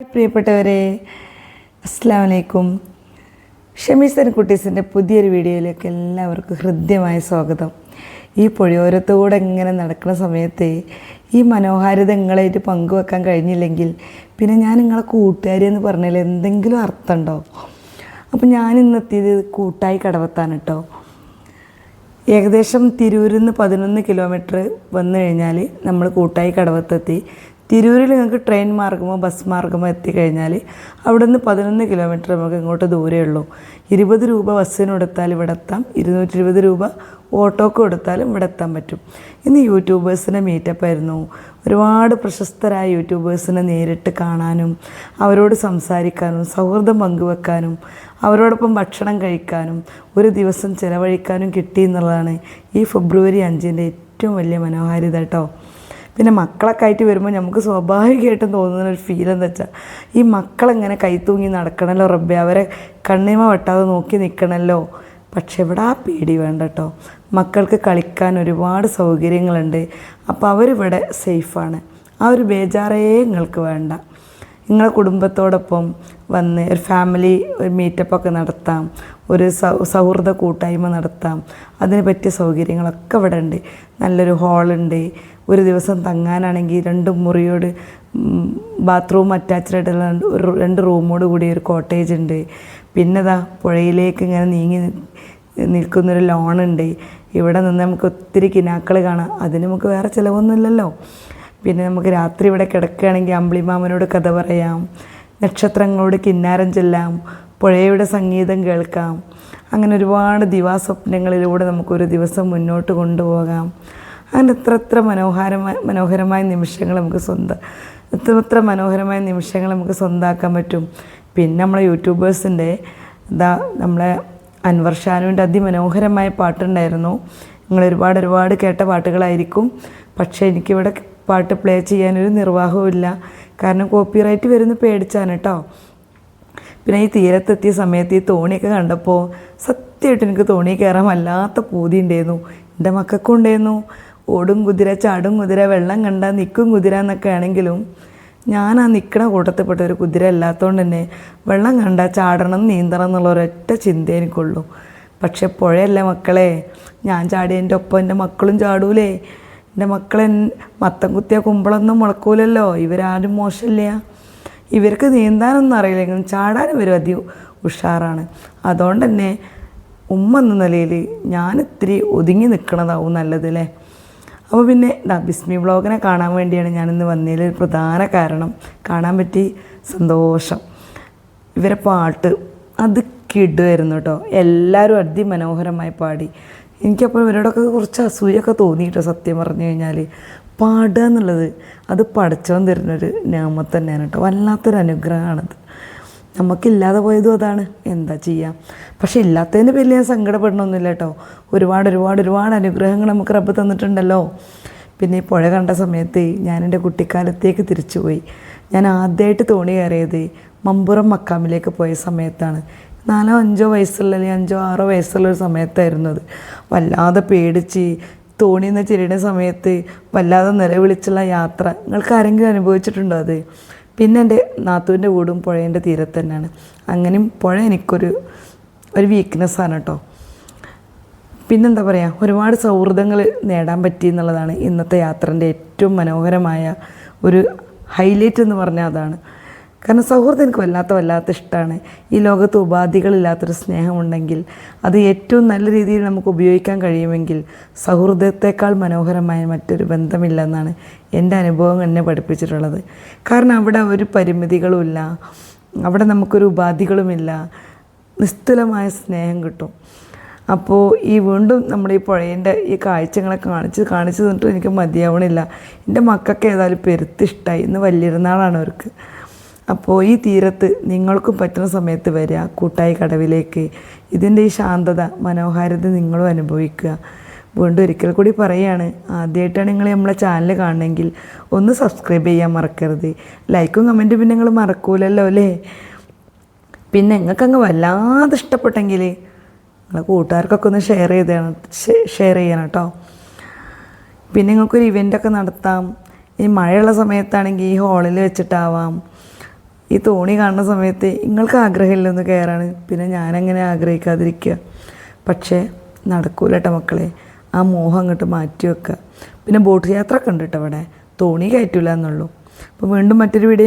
പ്രിയപ്പെട്ടവരെ അസ്സാം ഷമീസൻ കുട്ടീസിന്റെ പുതിയൊരു വീഡിയോയിലേക്ക് എല്ലാവർക്കും ഹൃദ്യമായ സ്വാഗതം. ഈ പുഴയോരത്തൂടെ ഇങ്ങനെ നടക്കുന്ന സമയത്ത് ഈ മനോഹാരിത നിങ്ങളായിട്ട് പങ്കുവെക്കാൻ കഴിഞ്ഞില്ലെങ്കിൽ പിന്നെ ഞാൻ നിങ്ങളെ കൂട്ടുകാരി എന്ന് പറഞ്ഞാൽ എന്തെങ്കിലും അർത്ഥമുണ്ടോ? അപ്പോൾ ഞാൻ ഇന്നെത്തിയത് കൂട്ടായി കടവത്താണ് കേട്ടോ. ഏകദേശം തിരൂരിൽ നിന്ന് പതിനൊന്ന് കിലോമീറ്റർ വന്നു കഴിഞ്ഞാൽ നമ്മൾ കൂട്ടായി കടവത്തെത്തി. തിരൂരിൽ നിങ്ങൾക്ക് ട്രെയിൻ മാർഗമോ ബസ് മാർഗമോ എത്തിക്കഴിഞ്ഞാൽ അവിടെ നിന്ന് പതിനൊന്ന് കിലോമീറ്റർ നമുക്ക് ഇങ്ങോട്ട് ദൂരേ ഉള്ളൂ. ഇരുപത് രൂപ ബസ്സിന് കൊടുത്താൽ ഇവിടെ എത്താം. ഇരുന്നൂറ്റി ഇരുപത് രൂപ ഓട്ടോക്ക് കൊടുത്താലും ഇവിടെ എത്താൻ പറ്റും. ഇന്ന് യൂട്യൂബേഴ്സിന്റെ മീറ്റപ്പായിരുന്നു ഒരുപാട് പ്രശസ്തരായ യൂട്യൂബേഴ്സിനെ നേരിട്ട് കാണാനും അവരോട് സംസാരിക്കാനും സൗഹൃദം പങ്കുവെക്കാനും അവരോടൊപ്പം ഭക്ഷണം കഴിക്കാനും ഒരു ദിവസം ചിലവഴിക്കാനും കിട്ടി എന്നുള്ളതാണ് ഈ ഫെബ്രുവരി അഞ്ചിന്റെ ഏറ്റവും വലിയ മനോഹാരിത കേട്ടോ. പിന്നെ മക്കളൊക്കെ ആയിട്ട് വരുമ്പോൾ നമുക്ക് സ്വാഭാവികമായിട്ടും തോന്നുന്ന ഒരു ഫീൽ എന്താ വെച്ചാൽ ഈ മക്കളെങ്ങനെ കൈത്തൂങ്ങി തൂങ്ങി നടക്കണമല്ലോ റബ്ബെ അവരെ കണ്ണിമ വെട്ടാതെ നോക്കി നിൽക്കണമല്ലോ പക്ഷെ ഇവിടെ ആ പേടി വേണ്ട കേട്ടോ മക്കൾക്ക് കളിക്കാൻ ഒരുപാട് സൗകര്യങ്ങളുണ്ട്. അപ്പോൾ അവരിവിടെ സേഫാണ് ആ ഒരു ബേജാറേ നിങ്ങൾക്ക് വേണ്ട. നിങ്ങളെ കുടുംബത്തോടൊപ്പം വന്ന് ഒരു ഫാമിലി ഒരു മീറ്റപ്പൊക്കെ നടത്താം. ഒരു സൗഹൃദ കൂട്ടായ്മ നടത്താം. അതിന് പറ്റിയ സൗകര്യങ്ങളൊക്കെ ഇവിടെ ഉണ്ട് നല്ലൊരു ഹാളുണ്ട് ഒരു ദിവസം തങ്ങാനാണെങ്കിൽ രണ്ട് മുറിയോട് ബാത്റൂം അറ്റാച്ച്ഡ് ആയിട്ടുള്ള ഒരു രണ്ട് റൂമോട് കൂടി ഒരു കോട്ടേജ് ഉണ്ട്. പിന്നെ പുഴയിലേക്ക് ഇങ്ങനെ നീങ്ങി നിൽക്കുന്നൊരു ലോണുണ്ട് ഇവിടെ നിന്ന് നമുക്ക് ഒത്തിരി കിനാക്കൾ കാണാം. അതിന് നമുക്ക് വേറെ ചിലവൊന്നുമില്ലല്ലോ. പിന്നെ നമുക്ക് രാത്രി ഇവിടെ കിടക്കുകയാണെങ്കിൽ അമ്പിളിമാമനോട് കഥ പറയാം. നക്ഷത്രങ്ങളോട് കിന്നാരം ചെല്ലാം. പുഴയുടെ സംഗീതം കേൾക്കാം. അങ്ങനെ ഒരുപാട് ദിവാസ്വപ്നങ്ങളിലൂടെ നമുക്കൊരു ദിവസം മുന്നോട്ട് കൊണ്ടുപോകാം. അങ്ങനെ എത്ര എത്ര മനോഹരമായ മനോഹരമായ നിമിഷങ്ങൾ നമുക്ക് സ്വന്തം എത്ര മനോഹരമായ നിമിഷങ്ങൾ നമുക്ക് സ്വന്തമാക്കാൻ പറ്റും. പിന്നെ നമ്മളെ യൂട്യൂബേഴ്സിന്റെ ഇതാ നമ്മളെ അൻവർ ഷാനുവിന്റെ അതിമനോഹരമായ പാട്ടുണ്ടായിരുന്നു. നിങ്ങൾ ഒരുപാട് ഒരുപാട് കേട്ട പാട്ടുകളായിരിക്കും. പക്ഷേ എനിക്കിവിടെ പാട്ട് പ്ലേ ചെയ്യാനൊരു നിർവാഹവും ഇല്ല. കാരണം കോപ്പിറൈറ്റ് വരുന്ന പേടിച്ചാണ് കേട്ടോ. പിന്നെ ഈ തീരത്തെത്തിയ സമയത്ത് ഈ തോണിയൊക്കെ കണ്ടപ്പോൾ സത്യമായിട്ട് എനിക്ക് തോണി കയറാൻ വല്ലാത്ത പൂതി ഉണ്ടായിരുന്നു. എന്റെ മക്കൾക്കും ഉണ്ടായിരുന്നു. ഓടും കുതിര ചാടും കുതിര വെള്ളം കണ്ടാൽ നിൽക്കും കുതിര എന്നൊക്കെ ആണെങ്കിലും ഞാൻ ആ നിൽക്കണ കൂട്ടത്തിൽപ്പെട്ട ഒരു കുതിര അല്ലാത്തതുകൊണ്ട് തന്നെ വെള്ളം കണ്ടാൽ ചാടണം നീന്തണം എന്നുള്ള ഒരൊറ്റ ചിന്ത എനിക്കുള്ളൂ. പക്ഷെ പുഴയല്ലേ മക്കളെ ഞാൻ ചാടിയതിന്റെ ഒപ്പം എന്റെ മക്കളും ചാടൂലേ. എന്റെ മക്കളെ മത്തം കുത്തിയ കുമ്പളൊന്നും മുളക്കൂലല്ലോ. ഇവരാരും മോശമില്ല. ഇവർക്ക് നീന്താനൊന്നും അറിയില്ലെങ്കിലും ചാടാനും ഇവർ അതി ഉഷാറാണ്. അതുകൊണ്ട് തന്നെ ഉമ്മ എന്ന നിലയിൽ ഞാൻ ഇത്തിരി ഒതുങ്ങി നിൽക്കണതാവും നല്ലതല്ലേ അപ്പോൾ പിന്നെ ദാ ബിസ്മി വ്ളോഗിനെ കാണാൻ വേണ്ടിയാണ് ഞാനിന്ന് വന്നതിൽ ഒരു പ്രധാന കാരണം കാണാൻ പറ്റി സന്തോഷം. ഇവരെ പാട്ട് അത് കിടുമായിരുന്നു കേട്ടോ. എല്ലാവരും അതിമനോഹരമായി പാടി. എനിക്കപ്പോൾ ഇവരോടൊക്കെ കുറച്ച് അസൂയൊക്കെ തോന്നി കേട്ടോ സത്യം പറഞ്ഞു കഴിഞ്ഞാൽ പാടുക എന്നുള്ളത് അത് പഠിച്ചോന്ന് തരുന്നൊരു നാമം തന്നെയാണ് കേട്ടോ. വല്ലാത്തൊരു അനുഗ്രഹമാണത്. നമുക്കില്ലാതെ പോയതും അതാണ്. എന്താ ചെയ്യുക പക്ഷെ ഇല്ലാത്തതിന് പേരിൽ ഞാൻ സങ്കടപ്പെടണമൊന്നുമില്ല കേട്ടോ. ഒരുപാട് ഒരുപാട് ഒരുപാട് അനുഗ്രഹങ്ങൾ നമുക്ക് റബ്ബ് തന്നിട്ടുണ്ടല്ലോ. പിന്നെ ഈ പുഴ കണ്ട സമയത്ത് ഞാൻ എന്റെ കുട്ടിക്കാലത്തേക്ക് തിരിച്ചുപോയി ഞാൻ ആദ്യമായിട്ട് തോണി കയറിയത് മമ്പുറം മക്കാമിലേക്ക് പോയ സമയത്താണ്. നാലോ അഞ്ചോ വയസ്സുള്ള അല്ലെങ്കിൽ അഞ്ചോ ആറോ വയസ്സുള്ള ഒരു സമയത്തായിരുന്നു അത്. വല്ലാതെ പേടിച്ച് തോണി എന്ന ചെരിയുടെ സമയത്ത് വല്ലാതെ നിലവിളിച്ചുള്ള യാത്ര നിങ്ങൾക്ക് ആരെങ്കിലും അനുഭവിച്ചിട്ടുണ്ടോ അത്? പിന്നെ എന്റെ നാത്തൂന്റെ വീടും പുഴേന്റെ തീരത്ത് തന്നെയാണ്. അങ്ങനെയും പുഴ എനിക്കൊരു ഒരു വീക്ക്നെസ്സാണ് കേട്ടോ. പിന്നെന്താ പറയുക ഒരുപാട് സൗഹൃദങ്ങൾ നേടാൻ പറ്റി എന്നുള്ളതാണ് ഇന്നത്തെ യാത്രന്റെ ഏറ്റവും മനോഹരമായ ഒരു ഹൈലൈറ്റ് എന്ന് പറഞ്ഞാൽ അതാണ്. കാരണം സൗഹൃദം എനിക്ക് വല്ലാത്ത വല്ലാത്ത ഇഷ്ടമാണ് ഈ ലോകത്ത് ഉപാധികളില്ലാത്തൊരു സ്നേഹമുണ്ടെങ്കിൽ അത് ഏറ്റവും നല്ല രീതിയിൽ നമുക്ക് ഉപയോഗിക്കാൻ കഴിയുമെങ്കിൽ സൗഹൃദത്തെക്കാൾ മനോഹരമായ മറ്റൊരു ബന്ധമില്ലെന്നാണ് എന്റെ അനുഭവം എന്നെ പഠിപ്പിച്ചിട്ടുള്ളത്. കാരണം അവിടെ ഒരു പരിമിതികളുമില്ല. അവിടെ നമുക്കൊരു ഉപാധികളുമില്ല. നിസ്തുലമായ സ്നേഹം കിട്ടും. അപ്പോൾ ഈ വീണ്ടും നമ്മുടെ ഈ പുഴേന്റെ ഈ കാഴ്ചകളൊക്കെ കാണിച്ച് കാണിച്ചു തന്നിട്ട് എനിക്ക് മതിയാവണില്ല. എന്റെ മക്കൾക്ക് ഏതായാലും പെരുത്തിഷ്ടമായി ഇന്ന് വലിയൊരുന്നാളാണ് അവർക്ക്. അപ്പോൾ ഈ തീരത്ത് നിങ്ങൾക്കും പറ്റുന്ന സമയത്ത് വരിക കൂട്ടായി കടവിലേക്ക്. ഇതിന്റെ ഈ ശാന്തത മനോഹാരിത നിങ്ങളും അനുഭവിക്കുക. വീണ്ടും ഒരിക്കൽ കൂടി പറയുകയാണ് ആദ്യമായിട്ടാണ് നിങ്ങൾ നമ്മളെ ചാനൽ കാണണമെങ്കിൽ ഒന്ന് സബ്സ്ക്രൈബ് ചെയ്യാൻ മറക്കരുത്. ലൈക്കും കമന്റും പിന്നെ നിങ്ങൾ മറക്കൂലല്ലോ അല്ലേ? പിന്നെ നിങ്ങൾക്കങ്ങ് വല്ലാതെ ഇഷ്ടപ്പെട്ടെങ്കിൽ നിങ്ങളെ കൂട്ടുകാർക്കൊക്കെ ഒന്ന് ഷെയർ ചെയ്താണ് ഷെയർ ചെയ്യണം കേട്ടോ. പിന്നെ നിങ്ങൾക്കൊരു ഇവന്റൊക്കെ നടത്താം. ഈ മഴയുള്ള സമയത്താണെങ്കിൽ ഈ ഹാളിൽ വെച്ചിട്ടാവാം. ഈ തോണി കാണുന്ന സമയത്ത് നിങ്ങൾക്ക് ആഗ്രഹമില്ല ഒന്ന് കയറാൻ. പിന്നെ ഞാനങ്ങനെ ആഗ്രഹിക്കാതിരിക്കുക. പക്ഷേ നടക്കൂല കേട്ടോ മക്കളെ. ആ മോഹം അങ്ങോട്ട് മാറ്റി വെക്കുക. പിന്നെ ബോട്ട് യാത്ര അവിടെ തോണി കയറ്റില്ല എന്നുള്ളൂ. അപ്പോൾ വീണ്ടും മറ്റൊരു വീഡിയോ